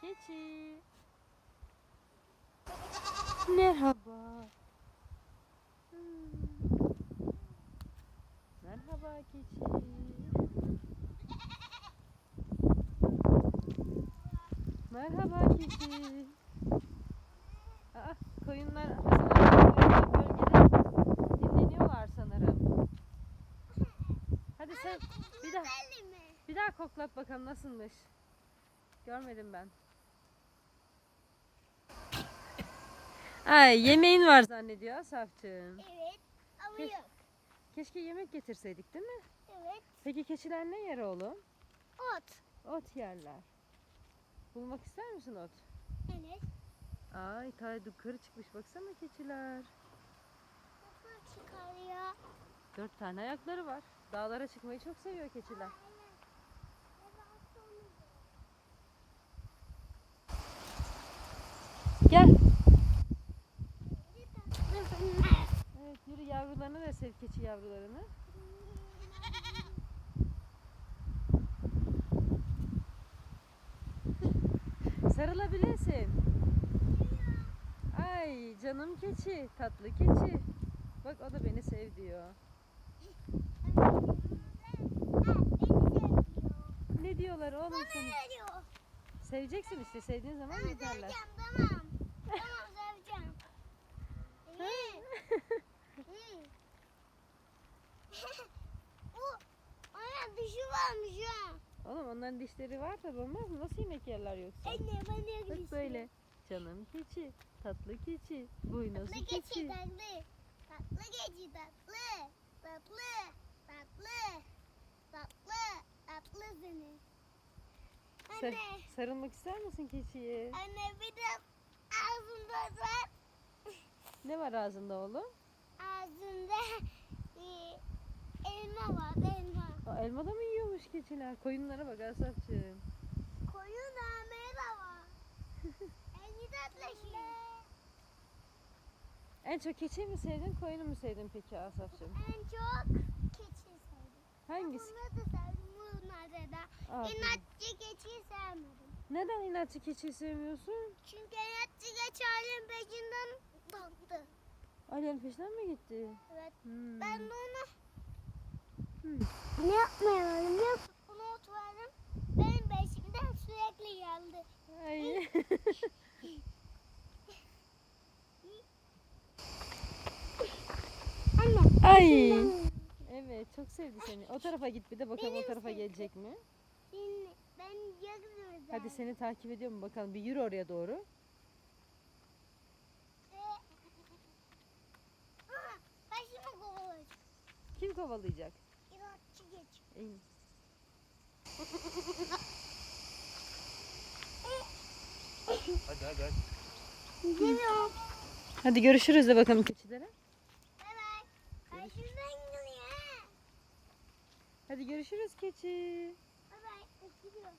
Keçi. Merhaba. Merhaba keçi. Merhaba keçi. Aa, koyunlar bölgede dinleniyorlar sanırım. Hadi sen bir daha? Bir daha koklat bakalım nasılmış. Görmedim ben. Ay yemeğin var zannediyor Asafçığım. Evet ama Kes- yok. Keşke yemek getirseydik değil mi? Evet. Peki keçiler ne yer oğlum? Ot. Ot yerler. Bulmak ister misin ot? Evet. Ay ta yukarı çıkmış baksana keçiler. Nasıl çıkarıyor? Dört tane ayakları var. Dağlara çıkmayı çok seviyor keçiler. Gel. Evet yürü yavrularını da sev keçi yavrularını. Sarılabilirsin. Ay canım keçi, tatlı keçi. Bak o da beni sev diyor. Ne diyorlar oğlum seni? Seveceksin işte sevdiğin zaman seveceğim tamam. İyi. Bu ana dişi varmış ha. Oğlum onların dişleri var tabi olmaz mı? Nasıl yemek yerler yoksa? Anne ben de Bak böyle. Canım keçi, tatlı keçi, boynuzlu Tatlı geçi keçi. tatlı. Tatlı geçi tatlı. Tatlı. Tatlı. Tatlı. Tatlı seni. Sar- Anne. sarılmak ister misin keçiye? Anne bir de ağzında var. Ne var ağzında oğlum? Ağzında e, elma var elma. O elma da mı yiyormuş keçiler? Koyunlara bak Asafçığım. Koyun de var. en tatlı şey. En çok keçiyi mi sevdin, koyunu mu sevdin peki Asafçığım? En çok keçi sevdim. Hangisi? Bunları da sevdim. Bunları da. Aferin. İnatçı keçiyi sevmedim. Neden inatçı keçiyi sevmiyorsun? Çünkü inatçı keçi halin peşinden baktı. Ali'nin peşinden mi gitti? Evet. Hmm. Ben de ona Hmm. ne yapmayalım ya? Bunu oturalım. Benim peşimden sürekli geldi. Ay. Anne. Ay. Evet çok sevdi seni. O tarafa git bir de bakalım o Benim tarafa sevdim. gelecek mi? Şimdi ben. Hadi seni takip ediyor mu bakalım. Bir yürü oraya doğru. Başıma kovalayacak. Kim kovalayacak? İnatçı geç. İyi. Hadi hadi hadi. Gidiyorum. Hadi görüşürüz de bakalım keçilere. Bay bay. Karşımdan geliyor. ha. Hadi görüşürüz keçi. gidiyor.